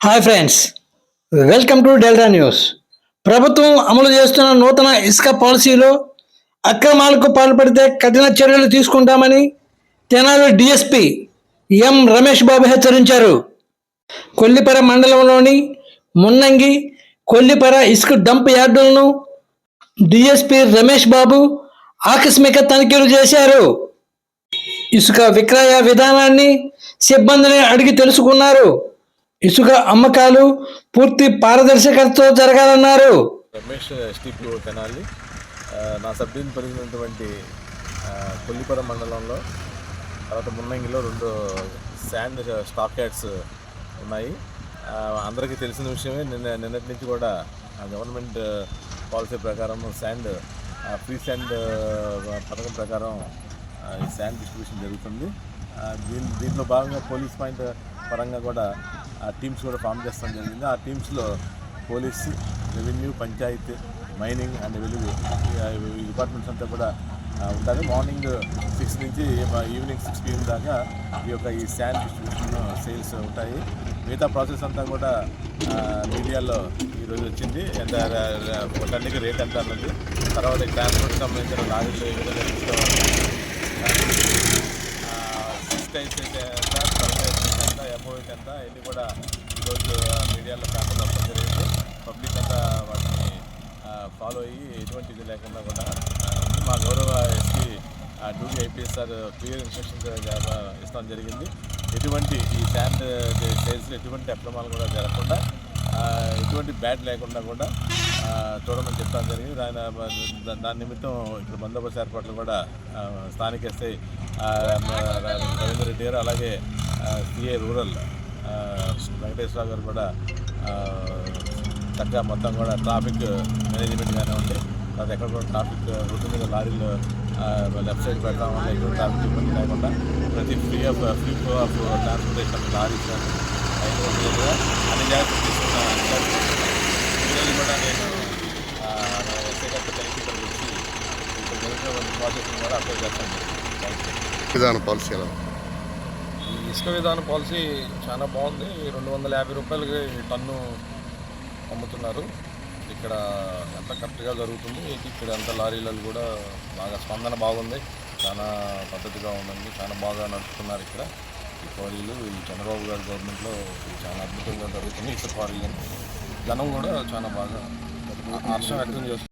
Hi friends welcome to delta news. ప్రభుత్వం అమలు చేస్తున్న నూతన ఇసుక పాలసీలో అక్రమాలకు పాల్పడితే కఠిన చర్యలు తీసుకుంటామని తెనాలి డిఎస్పి ఎం రమేష్ బాబు హెచ్చరించారు. కొల్లిపర మండలంలోని మున్నంగి కొల్లిపర ఇసుక డంప్ యార్డులను డిఎస్పి రమేష్ బాబు ఆకస్మిక తనిఖీలు చేశారు. ఇసుక విక్రయ విధానాన్ని సిబ్బందిని అడిగి తెలుసుకున్నారు. ఇసుక అమ్మకాలు పూర్తి పారదర్శకతతో జరగాలన్నారు. రమేష్ ఎస్టీపీఓ తెనాలి. నా సబ్ డివిజన్ కొల్లిపురం మండలంలో తర్వాత మున్నంగిలో రెండు శాండ్ స్టాక్ యార్డ్స్ ఉన్నాయి. అందరికీ తెలిసిన విషయమే నిన్న నిన్నటి నుంచి కూడా ఆ గవర్నమెంట్ పాలసీ ప్రకారం శాండ్ ఫ్రీ శాండ్ పథకం ప్రకారం శాండ్ డిస్ట్రిబ్యూషన్ జరుగుతుంది. దీని దీంట్లో భాగంగా పోలీస్ పాయింట్ పరంగా కూడా టీమ్స్ కూడా ఫామ్ చేస్తాం జరిగింది. ఆ టీమ్స్లో police revenue panchayat mining and Velugu departments అంతా కూడా ఆ, ఉంటారు. మార్నింగ్ సిక్స్ నుంచి ఈవినింగ్ సిక్స్ పిఎం దాకా ఈ యొక్క ఈ శాండ్ డిస్ట్రిబ్యూషన్ సేల్స్ ఉంటాయి. మిగతా ప్రాసెస్ అంతా కూడా మీడియాలో ఈరోజు వచ్చింది. ఎంత టన్నుకి రేట్ ఎంత అన్నది. తర్వాత ట్రాన్స్పోర్ట్ సంబంధించిన లారీలు ఏ విధంగా తీసుకోవాలి. సిక్స్ టైమ్స్ అయితే టైమ్స్ ఎంత ఎంఓఎస్ ఇవన్నీ కూడా ఈరోజు మీడియాలో పేపర్లో జరిగింది. పబ్లిక్ అంతా వాటిని ఫాలో అయ్యి ఎటువంటి ఇది లేకుండా కూడా మా గౌరవ SP duty IPS sir clear instructions ఇస్తాం జరిగింది. ఎటువంటి ఈ శాండ్ సేల్స్లో ఎటువంటి అక్రమాలు కూడా జరగకుండా ఎటువంటి బ్యాడ్ లేకుండా కూడా చూడమని చెప్తాం జరిగింది. దాని దాని నిమిత్తం ఇక్కడ బందోబస్తు ఏర్పాట్లు కూడా స్థానిక ఎస్ఐ రవీంద్ర రెడ్డి గారు అలాగే సిఏ రూరల్ వెంకటేశ్వర గారు కూడా చక్కగా మొత్తం కూడా ట్రాఫిక్ మేనేజ్మెంట్ కానివ్వండి తర్వాత ఎక్కడ కూడా ట్రాఫిక్ రోడ్డు మీద లారీలు లెఫ్ట్ సైడ్ పెట్టడం వల్ల ఎక్కడ ట్రాఫిక్ ఇబ్బంది లేకుండా ప్రతి free of free flow of transportation lorries rail road కూడా అన్ని జాగ్రత్తలు తీసుకున్న ఈరోజు కూడా నేను ఆ, ఎస్ఐ గారితో కలిసి ఇక్కడికి వచ్చి ఇక్కడ జరుగుతున్న ప్రాసెస్ కూడా అప్లై చేస్తాను. విధాన పాలసీ ఇసుక విధాన పాలసీ చాలా బాగుంది. రెండు వందల యాభై రూపాయలకి టన్ను అమ్ముతున్నారు. ఇక్కడ ఎంత కరెక్ట్గా జరుగుతుంది ఇక్కడ అంత లారీలలో కూడా బాగా స్పందన బాగుంది. చాలా పద్ధతిగా ఉందండి. చాలా బాగా నడుపుతున్నారు ఇక్కడ. ఈ క్వారీలు ఈ చంద్రబాబు గారి గవర్నమెంట్లో చాలా అద్భుతంగా జరుగుతుంది ఇసుక క్వారీలు జనం కూడా చాలా బాగా హర్షం వ్యక్తం చేస్తున్నారు.